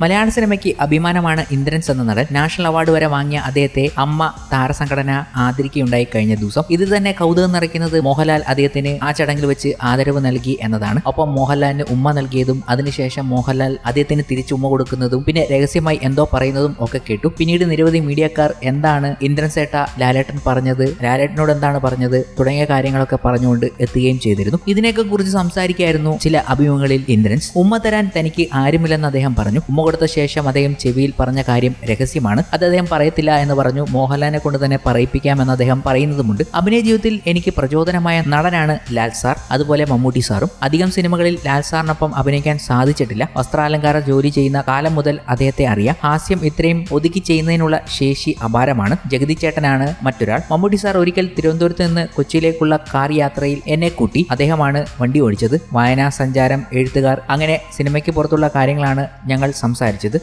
മലയാള സിനിമയ്ക്ക് അഭിമാനമാണ് ഇന്ദ്രൻസ് എന്ന നടൻ. നാഷണൽ അവാർഡ് വരെ വാങ്ങിയ അദ്ദേഹത്തെ അമ്മ താരസംഘടന ആദരിക്കുകയുണ്ടായി കഴിഞ്ഞ ദിവസം. ഇത് തന്നെ കൗതുകം നിറയ്ക്കുന്നത് മോഹൻലാൽ അദ്ദേഹത്തിന് ആ ചടങ്ങിൽ വെച്ച് ആദരവ് നൽകി എന്നതാണ്. ഒപ്പം മോഹൻലാലിന് ഉമ്മ നൽകിയതും അതിനുശേഷം മോഹൻലാൽ അദ്ദേഹത്തിന് തിരിച്ചു ഉമ്മ കൊടുക്കുന്നതും പിന്നെ രഹസ്യമായി എന്തോ പറയുന്നതും ഒക്കെ കേട്ടു. പിന്നീട് നിരവധി മീഡിയക്കാർ എന്താണ് ഇന്ദ്രൻസ് ഏട്ട ലാലേട്ടൻ പറഞ്ഞത് ലാലേട്ടനോട് എന്താണ് പറഞ്ഞത് തുടങ്ങിയ കാര്യങ്ങളൊക്കെ പറഞ്ഞുകൊണ്ട് എത്തുകയും ചെയ്തിരുന്നു. ഇതിനെയൊക്കെ കുറിച്ച് സംസാരിക്കായിരുന്നു ചില അഭിമുഖങ്ങളിൽ ഇന്ദ്രൻസ്. ഉമ്മ തരാൻ തനിക്ക് ആരുമില്ലെന്ന് അദ്ദേഹം പറഞ്ഞു. ഉമ്മ കൊടുത്ത ശേഷം അദ്ദേഹം ചെവിയിൽ പറഞ്ഞ കാര്യം രഹസ്യമാണ്. അത് അദ്ദേഹം പറയത്തില്ല എന്ന് പറഞ്ഞു. മോഹൻലാലിനെ കൊണ്ട് തന്നെ പറയിപ്പിക്കാമെന്ന് അദ്ദേഹം പറയുന്നതുമുണ്ട്. അഭിനയ ജീവിതത്തിൽ എനിക്ക് പ്രചോദനമായ നടനാണ് ലാൽ സാർ. അതുപോലെ മമ്മൂട്ടി സാറും. അധികം സിനിമകളിൽ ലാൽ സാറിനൊപ്പം അഭിനയിക്കാൻ സാധിച്ചിട്ടില്ല. വസ്ത്രാലങ്കാര ജോലി ചെയ്യുന്ന കാലം മുതൽ അദ്ദേഹത്തെ അറിയാം. ഹാസ്യം ഇത്രയും ഒതുക്കി ചെയ്യുന്നതിനുള്ള ശേഷി അപാരമാണ്. ജഗതി ചേട്ടനാണ് മറ്റൊരാൾ. മമ്മൂട്ടി സാർ ഒരിക്കൽ തിരുവനന്തപുരത്ത് നിന്ന് കൊച്ചിയിലേക്കുള്ള കാർ യാത്രയിൽ എന്നെ കൂട്ടി അദ്ദേഹമാണ് വണ്ടി ഓടിച്ചത്. വായനാ സഞ്ചാരം എഴുത്തുകാർ അങ്ങനെ സിനിമയ്ക്ക് പുറത്തുള്ള കാര്യങ്ങളാണ് ഞങ്ങൾ സംസാരിച്ചത്.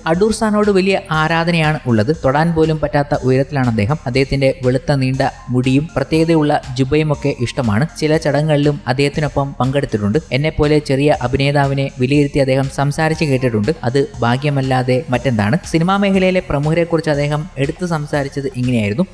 അടൂർ സാനോട് വലിയ ആരാധനയാണ് ഉള്ളത്. തൊടാൻ പോലും പറ്റാത്ത ഉയരത്തിലാണ് അദ്ദേഹം. അദ്ദേഹത്തിന്റെ വെളുത്ത നീണ്ട മുടിയും പ്രത്യേകതയുള്ള ജുബയും ഒക്കെ ഇഷ്ടമാണ്. ചില ചടങ്ങുകളിലും അദ്ദേഹത്തിനൊപ്പം പങ്കെടുത്തിട്ടുണ്ട്. എന്നെ പോലെ ചെറിയ അഭിനേതാവിനെ വിലയിരുത്തി അദ്ദേഹം സംസാരിച്ച് കേട്ടിട്ടുണ്ട്. അത് ഭാഗ്യമല്ലാതെ മറ്റെന്താണ്? സിനിമാ മേഖലയിലെ പ്രമുഖരെക്കുറിച്ച് അദ്ദേഹം എടുത്തു സംസാരിച്ചത് ഇങ്ങനെയായിരുന്നു.